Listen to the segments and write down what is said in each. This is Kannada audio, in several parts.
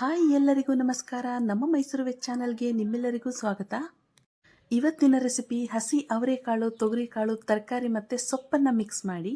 ಹಾಯ್ ಎಲ್ಲರಿಗೂ ನಮಸ್ಕಾರ. ನಮ್ಮ ಮೈಸೂರು ವೆಜ್ ಚಾನಲ್ಗೆ ನಿಮ್ಮೆಲ್ಲರಿಗೂ ಸ್ವಾಗತ. ಇವತ್ತಿನ ರೆಸಿಪಿ ಹಸಿ ಅವರೆಕಾಳು, ತೊಗರಿಕಾಳು, ತರಕಾರಿ ಮತ್ತು ಸೊಪ್ಪನ್ನು ಮಿಕ್ಸ್ ಮಾಡಿ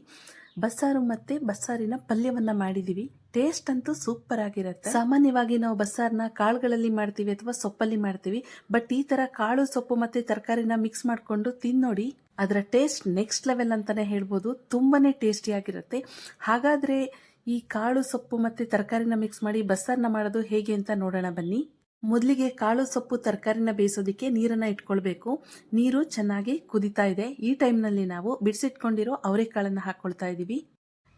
ಬಸ್ಸಾರು ಮತ್ತು ಬಸ್ಸಾರಿನ ಪಲ್ಯವನ್ನು ಮಾಡಿದ್ದೀವಿ ಟೇಸ್ಟ್ ಅಂತೂ ಸೂಪರ್ ಆಗಿರುತ್ತೆ. ಸಾಮಾನ್ಯವಾಗಿ ನಾವು ಬಸ್ಸಾರನ್ನ ಕಾಳುಗಳಲ್ಲಿ ಮಾಡ್ತೀವಿ ಅಥವಾ ಸೊಪ್ಪಲ್ಲಿ ಮಾಡ್ತೀವಿ. ಬಟ್ ಈ ಥರ ಕಾಳು, ಸೊಪ್ಪು ಮತ್ತು ತರಕಾರಿನ ಮಿಕ್ಸ್ ಮಾಡಿಕೊಂಡು ತಿನ್ನೋಡಿ ಅದರ ಟೇಸ್ಟ್ ನೆಕ್ಸ್ಟ್ ಲೆವೆಲ್ ಅಂತಲೇ ಹೇಳ್ಬೋದು. ತುಂಬಾ ಟೇಸ್ಟಿಯಾಗಿರುತ್ತೆ ಹಾಗಾದರೆ ಈ ಕಾಳು ಸೊಪ್ಪು ಮತ್ತು ತರಕಾರಿನ ಮಿಕ್ಸ್ ಮಾಡಿ ಬಸ್ಸಾರನ್ನ ಮಾಡೋದು ಹೇಗೆ ಅಂತ ನೋಡೋಣ ಬನ್ನಿ. ಮೊದಲಿಗೆ ಕಾಳು ಸೊಪ್ಪು ತರಕಾರಿನ ಬೇಯಿಸೋದಕ್ಕೆ ನೀರನ್ನು ಇಟ್ಕೊಳ್ಬೇಕು. ನೀರು ಚೆನ್ನಾಗಿ ಕುದಿತಾ ಇದೆ. ಈ ಟೈಮ್ನಲ್ಲಿ ನಾವು ಬಿಡಿಸಿಟ್ಕೊಂಡಿರೋ ಅವರೆಕಾಳನ್ನು ಹಾಕ್ಕೊಳ್ತಾ ಇದ್ದೀವಿ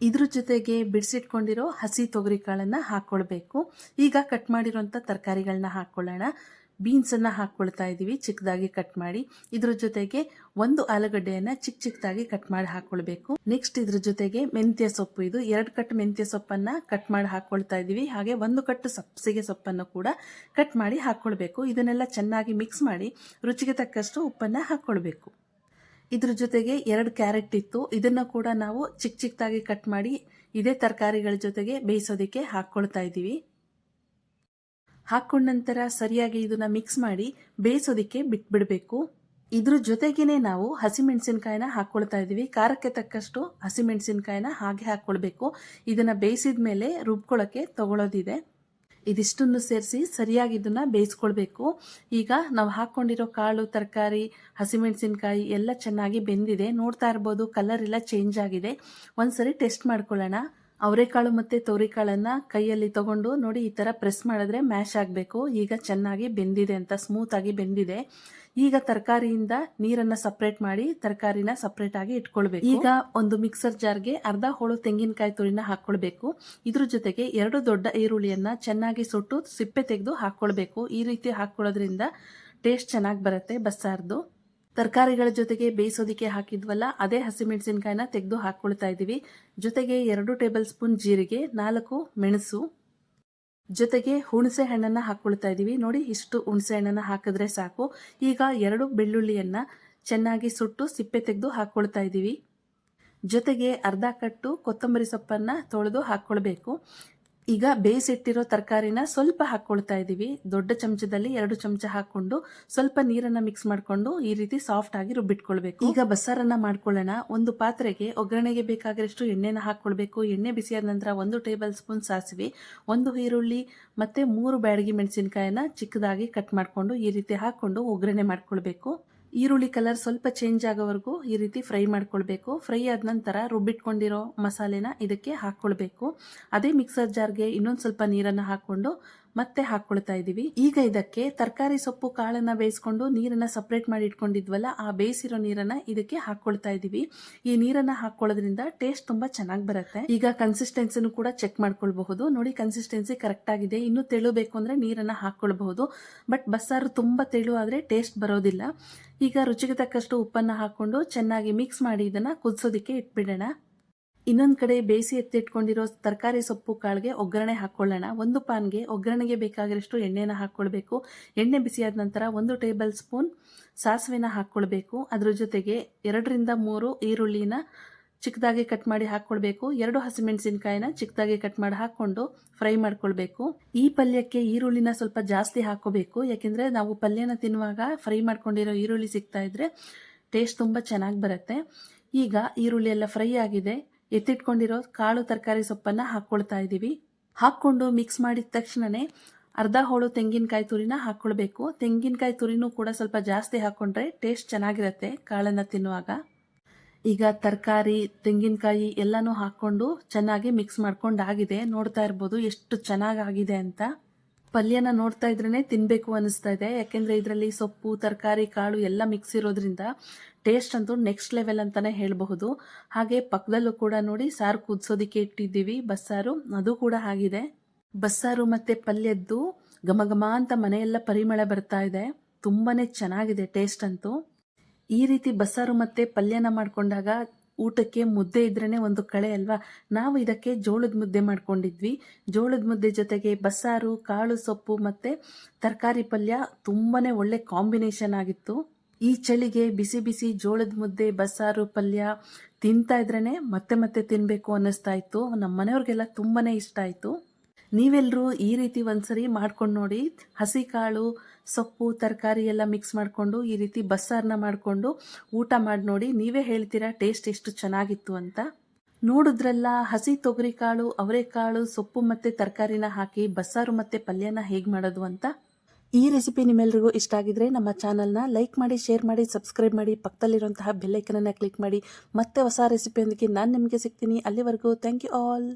ಇದ್ರ ಜೊತೆಗೆ ಬಿಡಿಸಿಟ್ಕೊಂಡಿರೋ ಹಸಿ ತೊಗರಿ ಕಾಳನ್ನು ಹಾಕ್ಕೊಳ್ಬೇಕು ಈಗ ಕಟ್ ಮಾಡಿರೋಂಥ ತರಕಾರಿಗಳನ್ನ ಹಾಕ್ಕೊಳ್ಳೋಣ ಬೀನ್ಸನ್ನು ಹಾಕ್ಕೊಳ್ತಾ ಇದ್ದೀವಿ ಚಿಕ್ಕದಾಗಿ ಕಟ್ ಮಾಡಿ. ಇದ್ರ ಜೊತೆಗೆ ಒಂದು ಆಲೂಗಡ್ಡೆಯನ್ನು ಚಿಕ್ಕ ಚಿಕ್ಕದಾಗಿ ಕಟ್ ಮಾಡಿ ಹಾಕ್ಕೊಳ್ಬೇಕು. ನೆಕ್ಸ್ಟ್ ಇದ್ರ ಜೊತೆಗೆ ಮೆಂತ್ಯ ಸೊಪ್ಪು ಇದು. ಎರಡು ಕಟ್ ಮೆಂತ್ಯ ಸೊಪ್ಪನ್ನು ಕಟ್ ಮಾಡಿ ಹಾಕ್ಕೊಳ್ತಾ ಇದ್ದೀವಿ ಹಾಗೆ ಒಂದು ಕಟ್ಟು ಸಬ್ಸಿಗೆ ಸೊಪ್ಪನ್ನು ಕೂಡ ಕಟ್ ಮಾಡಿ ಹಾಕ್ಕೊಳ್ಬೇಕು. ಇದನ್ನೆಲ್ಲ ಚೆನ್ನಾಗಿ ಮಿಕ್ಸ್ ಮಾಡಿ ರುಚಿಗೆ ತಕ್ಕಷ್ಟು ಉಪ್ಪನ್ನು ಹಾಕ್ಕೊಳ್ಬೇಕು. ಇದ್ರ ಜೊತೆಗೆ ಎರಡು ಕ್ಯಾರೆಟ್ ಇತ್ತು. ಇದನ್ನು ಕೂಡ ನಾವು ಚಿಕ್ಕ ಚಿಕ್ಕದಾಗಿ ಕಟ್ ಮಾಡಿ ಇದೇ ತರಕಾರಿಗಳ ಜೊತೆಗೆ ಬೇಯಿಸೋದಕ್ಕೆ ಹಾಕ್ಕೊಳ್ತಾ ಇದ್ದೀವಿ ಹಾಕೊಂಡ ನಂತರ ಸರಿಯಾಗಿ ಇದನ್ನ ಮಿಕ್ಸ್ ಮಾಡಿ ಬೇಯಿಸೋದಕ್ಕೆ ಬಿಟ್ಬಿಡಬೇಕು. ಇದ್ರ ಜೊತೆಗೇನೆ ನಾವು ಹಸಿಮೆಣಸಿನ್ಕಾಯಿನ ಹಾಕ್ಕೊಳ್ತಾ ಇದ್ದೀವಿ. ಖಾರಕ್ಕೆ ತಕ್ಕಷ್ಟು ಹಸಿಮೆಣಸಿನ್ಕಾಯಿನ ಹಾಗೆ ಹಾಕ್ಕೊಳ್ಬೇಕು ಇದನ್ನ ಬೇಯಿಸಿದ ಮೇಲೆ ರುಬ್ಕೊಳ್ಳೋಕ್ಕೆ ತಗೊಳ್ಳೋದಿದೆ ಇದಿಷ್ಟನ್ನು ಸೇರಿಸಿ ಸರಿಯಾಗಿ ಇದನ್ನ ಬೇಯಿಸ್ಕೊಳ್ಬೇಕು. ಈಗ ನಾವು ಹಾಕ್ಕೊಂಡಿರೋ ಕಾಳು, ತರಕಾರಿ, ಹಸಿಮೆಣಸಿನ್ಕಾಯಿ ಎಲ್ಲ ಚೆನ್ನಾಗಿ ಬೆಂದಿದೆ. ನೋಡ್ತಾ ಇರ್ಬೋದು ಕಲರ್ ಎಲ್ಲ ಚೇಂಜ್ ಆಗಿದೆ. ಒಂದ್ಸರಿ ಟೆಸ್ಟ್ ಮಾಡ್ಕೊಳ್ಳೋಣ. ಅವರೆಕಾಳು ಮತ್ತು ತೋರಿಕಾಳನ್ನು ಕೈಯಲ್ಲಿ ತಗೊಂಡು ನೋಡಿ ಈ ಥರ ಪ್ರೆಸ್ ಮಾಡಿದ್ರೆ ಮ್ಯಾಶ್ ಆಗಬೇಕು. ಈಗ ಚೆನ್ನಾಗಿ ಬೆಂದಿದೆ ಅಂತ ಸ್ಮೂತಾಗಿ ಬೆಂದಿದೆ. ಈಗ ತರಕಾರಿಯಿಂದ ನೀರನ್ನು ಸಪ್ರೇಟ್ ಮಾಡಿ ತರಕಾರಿನ ಸಪ್ರೇಟ್ ಆಗಿ ಇಟ್ಕೊಳ್ಬೇಕು. ಈಗ ಒಂದು ಮಿಕ್ಸರ್ ಜಾರ್ಗೆ ಅರ್ಧ ಹೋಳು ತೆಂಗಿನಕಾಯಿ ತುರಿನ ಹಾಕ್ಕೊಳ್ಬೇಕು ಇದ್ರ ಜೊತೆಗೆ ಎರಡು ದೊಡ್ಡ ಈರುಳ್ಳಿಯನ್ನ ಚೆನ್ನಾಗಿ ಸುಟ್ಟು ಸಿಪ್ಪೆ ತೆಗೆದು ಹಾಕ್ಕೊಳ್ಬೇಕು ಈ ರೀತಿ ಹಾಕ್ಕೊಳ್ಳೋದ್ರಿಂದ ಟೇಸ್ಟ್ ಚೆನ್ನಾಗಿ ಬರುತ್ತೆ ಬಸ್ಸಾರ್ದು. ತರಕಾರಿಗಳ ಜೊತೆಗೆ ಬೇಯಿಸೋದಿಕ್ಕೆ ಹಾಕಿದ್ವಲ್ಲ, ಅದೇ ಹಸಿಮೆಣಸಿನ್ಕಾಯಿನ ತೆಗೆದು ಹಾಕ್ಕೊಳ್ತಾ ಇದ್ದೀವಿ. ಜೊತೆಗೆ ಎರಡು ಟೇಬಲ್ ಸ್ಪೂನ್ ಜೀರಿಗೆ, ನಾಲ್ಕು ಮೆಣಸು. ಜೊತೆಗೆ ಹುಣಸೆ ಹಣ್ಣನ್ನು ಹಾಕ್ಕೊಳ್ತಾ ಇದ್ದೀವಿ. ನೋಡಿ, ಇಷ್ಟು ಹುಣಸೆ ಹಣ್ಣನ್ನು ಹಾಕಿದ್ರೆ ಸಾಕು. ಈಗ ಎರಡು ಬೆಳ್ಳುಳ್ಳಿಯನ್ನು ಚೆನ್ನಾಗಿ ಸುಟ್ಟು ಸಿಪ್ಪೆ ತೆಗೆದು ಹಾಕ್ಕೊಳ್ತಾ ಇದ್ದೀವಿ. ಜೊತೆಗೆ ಅರ್ಧ ಕಟ್ಟು ಕೊತ್ತಂಬರಿ ಸೊಪ್ಪನ್ನು ತೊಳೆದು ಹಾಕ್ಕೊಳ್ಬೇಕು ಈಗ ಬೇಯಿಸಿಟ್ಟಿರೋ ತರಕಾರಿನ ಸ್ವಲ್ಪ ಹಾಕ್ಕೊಳ್ತಾ ಇದ್ದೀವಿ. ದೊಡ್ಡ ಚಮಚದಲ್ಲಿ ಎರಡು ಚಮಚ ಹಾಕೊಂಡು ಸ್ವಲ್ಪ ನೀರನ್ನ ಮಿಕ್ಸ್ ಮಾಡಿಕೊಂಡು ಈ ರೀತಿ ಸಾಫ್ಟ್ ಆಗಿ ರುಬ್ಬಿಟ್ಕೊಳ್ಬೇಕು. ಈಗ ಬಸ್ಸಾರನ್ನ ಮಾಡ್ಕೊಳ್ಳೋಣ. ಒಂದು ಪಾತ್ರೆಗೆ ಒಗ್ಗರಣೆಗೆ ಬೇಕಾಗಿರಷ್ಟು ಎಣ್ಣೆನ ಹಾಕ್ಕೊಳ್ಬೇಕು. ಎಣ್ಣೆ ಬಿಸಿಯಾದ ನಂತರ ಒಂದು ಟೇಬಲ್ ಸ್ಪೂನ್ ಸಾಸಿವೆ, ಒಂದು ಈರುಳ್ಳಿ ಮತ್ತೆ ಮೂರು ಬ್ಯಾಡಗಿ ಮೆಣಸಿನಕಾಯಿನ ಚಿಕ್ಕದಾಗಿ ಕಟ್ ಮಾಡಿಕೊಂಡು ಈ ರೀತಿ ಹಾಕ್ಕೊಂಡು ಒಗ್ಗರಣೆ ಮಾಡ್ಕೊಳ್ಬೇಕು. ಈರುಳ್ಳಿ ಕಲರ್ ಸ್ವಲ್ಪ ಚೇಂಜ್ ಆಗೋವರೆಗೂ ಈ ರೀತಿ ಫ್ರೈ ಮಾಡ್ಕೊಳ್ಬೇಕು. ಫ್ರೈ ಆದ ನಂತರ ರುಬ್ಬಿಟ್ಕೊಂಡಿರೋ ಮಸಾಲೆನ ಇದಕ್ಕೆ ಹಾಕ್ಕೊಳ್ಬೇಕು. ಅದೇ ಮಿಕ್ಸರ್ ಜಾರ್ಗೆ ಇನ್ನೊಂದು ಸ್ವಲ್ಪ ನೀರನ್ನು ಹಾಕ್ಕೊಂಡು ಮತ್ತೆ ಹಾಕೊಳ್ತಾ ಇದೀವಿ ಈಗ ಇದಕ್ಕೆ ತರಕಾರಿ ಸೊಪ್ಪು ಕಾಳನ್ನ ಬೇಯಿಸ್ಕೊಂಡು ನೀರನ್ನ ಸಪ್ರೇಟ್ ಮಾಡಿ ಇಟ್ಕೊಂಡಿದ್ವಲ್ಲ, ಆ ಬೇಯಿಸಿರೋ ನೀರನ್ನ ಇದಕ್ಕೆ ಹಾಕೊಳ್ತಾ ಇದೀವಿ ಈ ನೀರನ್ನ ಹಾಕೊಳ್ಳೋದ್ರಿಂದ ಟೇಸ್ಟ್ ತುಂಬಾ ಚೆನ್ನಾಗಿ ಬರುತ್ತೆ. ಈಗ ಕನ್ಸಿಸ್ಟೆನ್ಸಿನೂ ಕೂಡ ಚೆಕ್ ಮಾಡ್ಕೊಳ್ಬಹುದು. ನೋಡಿ ಕನ್ಸಿಸ್ಟೆನ್ಸಿ ಕರೆಕ್ಟ್ ಆಗಿದೆ. ಇನ್ನು ತೆಳುಬೇಕು ಅಂದ್ರೆ ನೀರನ್ನ ಹಾಕೊಳ್ಬಹುದು. ಬಟ್ ಬಸ್ಸಾರು ತುಂಬಾ ತೆಳು ಆದ್ರೆ ಟೇಸ್ಟ್ ಬರೋದಿಲ್ಲ. ಈಗ ರುಚಿಗೆ ತಕ್ಕಷ್ಟು ಉಪ್ಪನ್ನ ಹಾಕೊಂಡು ಚೆನ್ನಾಗಿ ಮಿಕ್ಸ್ ಮಾಡಿ ಇದನ್ನ ಕುದಿಸೋದಿಕ್ಕೆ ಇಟ್ಬಿಡೋಣ. ಇನ್ನೊಂದು ಕಡೆ ಬೇಯಿಸಿ ಎತ್ತಿಟ್ಕೊಂಡಿರೋ ತರಕಾರಿ ಸೊಪ್ಪು ಕಾಳಿಗೆ ಒಗ್ಗರಣೆ ಹಾಕ್ಕೊಳ್ಳೋಣ ಒಂದು ಪಾನ್ಗೆ ಒಗ್ಗರಣೆಗೆ ಬೇಕಾಗಿರಷ್ಟು ಎಣ್ಣೆನ ಹಾಕ್ಕೊಳ್ಬೇಕು ಎಣ್ಣೆ ಬಿಸಿಯಾದ ನಂತರ ಒಂದು ಟೇಬಲ್ ಸ್ಪೂನ್ ಸಾಸಿವೆನ ಹಾಕ್ಕೊಳ್ಬೇಕು ಅದ್ರ ಜೊತೆಗೆ ಎರಡರಿಂದ ಮೂರು ಈರುಳ್ಳಿನ ಚಿಕ್ಕದಾಗಿ ಕಟ್ ಮಾಡಿ ಹಾಕ್ಕೊಳ್ಬೇಕು ಎರಡು ಹಸಿಮೆಣಸಿನಕಾಯಿನ ಚಿಕ್ಕದಾಗಿ ಕಟ್ ಮಾಡಿ ಹಾಕ್ಕೊಂಡು ಫ್ರೈ ಮಾಡ್ಕೊಳ್ಬೇಕು. ಈ ಪಲ್ಯಕ್ಕೆ ಈರುಳ್ಳಿನ ಸ್ವಲ್ಪ ಜಾಸ್ತಿ ಹಾಕೋಬೇಕು. ಯಾಕೆಂದರೆ ನಾವು ಪಲ್ಯನ ತಿನ್ನುವಾಗ ಫ್ರೈ ಮಾಡ್ಕೊಂಡಿರೋ ಈರುಳ್ಳಿ ಸಿಗ್ತಾ ಇದ್ರೆ ಟೇಸ್ಟ್ ತುಂಬ ಚೆನ್ನಾಗಿ ಬರುತ್ತೆ. ಈಗ ಈರುಳ್ಳಿ ಎಲ್ಲ ಫ್ರೈ ಆಗಿದೆ. ಎತ್ತಿಟ್ಕೊಂಡಿರೋ ಕಾಳು ತರಕಾರಿ ಸೊಪ್ಪನ್ನು ಹಾಕ್ಕೊಳ್ತಾ ಇದ್ದೀವಿ ಹಾಕ್ಕೊಂಡು ಮಿಕ್ಸ್ ಮಾಡಿದ ತಕ್ಷಣವೇ ಅರ್ಧ ಹೋಳು ತೆಂಗಿನಕಾಯಿ ತುರಿನ ಹಾಕ್ಕೊಳ್ಬೇಕು. ತೆಂಗಿನಕಾಯಿ ತುರಿನೂ ಕೂಡ ಸ್ವಲ್ಪ ಜಾಸ್ತಿ ಹಾಕ್ಕೊಂಡ್ರೆ ಟೇಸ್ಟ್ ಚೆನ್ನಾಗಿರುತ್ತೆ ಕಾಳನ್ನು ತಿನ್ನುವಾಗ. ಈಗ ತರಕಾರಿ, ತೆಂಗಿನಕಾಯಿ ಎಲ್ಲನೂ ಹಾಕ್ಕೊಂಡು ಚೆನ್ನಾಗಿ ಮಿಕ್ಸ್ ಮಾಡ್ಕೊಂಡಾಗಿದೆ. ನೋಡ್ತಾ ಇರ್ಬೋದು ಎಷ್ಟು ಚೆನ್ನಾಗಾಗಿದೆ ಅಂತ. ಪಲ್ಯನ ನೋಡ್ತಾ ಇದ್ರೇ ತಿನ್ನಬೇಕು ಅನಿಸ್ತಾ ಇದೆ. ಯಾಕೆಂದರೆ ಇದರಲ್ಲಿ ಸೊಪ್ಪು, ತರಕಾರಿ, ಕಾಳು ಎಲ್ಲ ಮಿಕ್ಸ್ ಇರೋದ್ರಿಂದ ಟೇಸ್ಟ್ ಅಂತೂ ನೆಕ್ಸ್ಟ್ ಲೆವೆಲ್ ಅಂತಲೇ ಹೇಳಬಹುದು. ಹಾಗೆ ಪಕ್ಕದಲ್ಲೂ ಕೂಡ ನೋಡಿ ಸಾರು ಕುದಿಸೋದಿಕ್ಕೆ ಇಟ್ಟಿದ್ದೀವಿ ಬಸ್ಸಾರು. ಅದು ಕೂಡ ಆಗಿದೆ. ಬಸ್ಸಾರು ಮತ್ತೆ ಪಲ್ಯದ್ದು ಘಮ ಘಮ ಅಂತ ಮನೆಯೆಲ್ಲ ಪರಿಮಳ ಬರ್ತಾ ಇದೆ. ತುಂಬಾ ಚೆನ್ನಾಗಿದೆ ಟೇಸ್ಟ್ ಅಂತೂ. ಈ ರೀತಿ ಬಸ್ಸಾರು ಮತ್ತು ಪಲ್ಯನ ಮಾಡಿಕೊಂಡಾಗ ಊಟಕ್ಕೆ ಮುದ್ದೆ ಇದ್ರೇ ಒಂದು ಕಳೆ ಅಲ್ವಾ? ನಾವು ಇದಕ್ಕೆ ಜೋಳದ ಮುದ್ದೆ ಮಾಡ್ಕೊಂಡಿದ್ವಿ. ಜೋಳದ ಮುದ್ದೆ ಜೊತೆಗೆ ಬಸ್ಸಾರು, ಕಾಳು ಸೊಪ್ಪು ಮತ್ತು ತರಕಾರಿ ಪಲ್ಯ ತುಂಬಾ ಒಳ್ಳೆ ಕಾಂಬಿನೇಷನ್ ಆಗಿತ್ತು. ಈ ಚಳಿಗೆ ಬಿಸಿ ಬಿಸಿ ಜೋಳದ ಮುದ್ದೆ, ಬಸ್ಸಾರು, ಪಲ್ಯ ತಿಂತಾ ಇದ್ರೇ ಮತ್ತೆ ಮತ್ತೆ ತಿನ್ನಬೇಕು ಅನ್ನಿಸ್ತಾ ಇತ್ತು. ನಮ್ಮ ಮನೆಯವ್ರಿಗೆಲ್ಲ ತುಂಬಾ ಇಷ್ಟ ಆಯಿತು. ನೀವೆಲ್ಲರೂ ಈ ರೀತಿ ಒಂದ್ಸರಿ ಮಾಡ್ಕೊಂಡು ನೋಡಿ ಹಸಿ ಕಾಳು ಸೊಪ್ಪು, ತರಕಾರಿ ಎಲ್ಲ ಮಿಕ್ಸ್ ಮಾಡಿಕೊಂಡು ಈ ರೀತಿ ಬಸ್ಸಾರನ್ನ ಮಾಡಿಕೊಂಡು ಊಟ ಮಾಡಿ ನೋಡಿ, ನೀವೇ ಹೇಳ್ತೀರಾ ಟೇಸ್ಟ್ ಎಷ್ಟು ಚೆನ್ನಾಗಿತ್ತು ಅಂತ? ನೋಡಿದ್ರಲ್ಲ, ಹಸಿ ತೊಗರಿ ಕಾಳು ಅವರೆಕಾಳು, ಸೊಪ್ಪು ಮತ್ತು ತರಕಾರಿನ ಹಾಕಿ ಬಸ್ಸಾರು ಮತ್ತು ಪಲ್ಯನ ಹೇಗೆ ಮಾಡೋದು ಅಂತ? ಈ ರೆಸಿಪಿ ನಿಮ್ಮೆಲ್ರಿಗೂ ಇಷ್ಟ ಆಗಿದ್ರೆ ನಮ್ಮ ಚಾನಲ್ನ ಲೈಕ್ ಮಾಡಿ ಶೇರ್ ಮಾಡಿ ಸಬ್ಸ್ಕ್ರೈಬ್ ಮಾಡಿ, ಪಕ್ಕದಲ್ಲಿರುವಂತಹ ಬೆಲ್ಲೈಕನನ್ನು ಕ್ಲಿಕ್ ಮಾಡಿ. ಮತ್ತೆ ಹೊಸ ರೆಸಿಪಿಯೊಂದಿಗೆ ನಾನು ನಿಮಗೆ ಸಿಗ್ತೀನಿ. ಅಲ್ಲಿವರೆಗೂ ಥ್ಯಾಂಕ್ ಯು ಆಲ್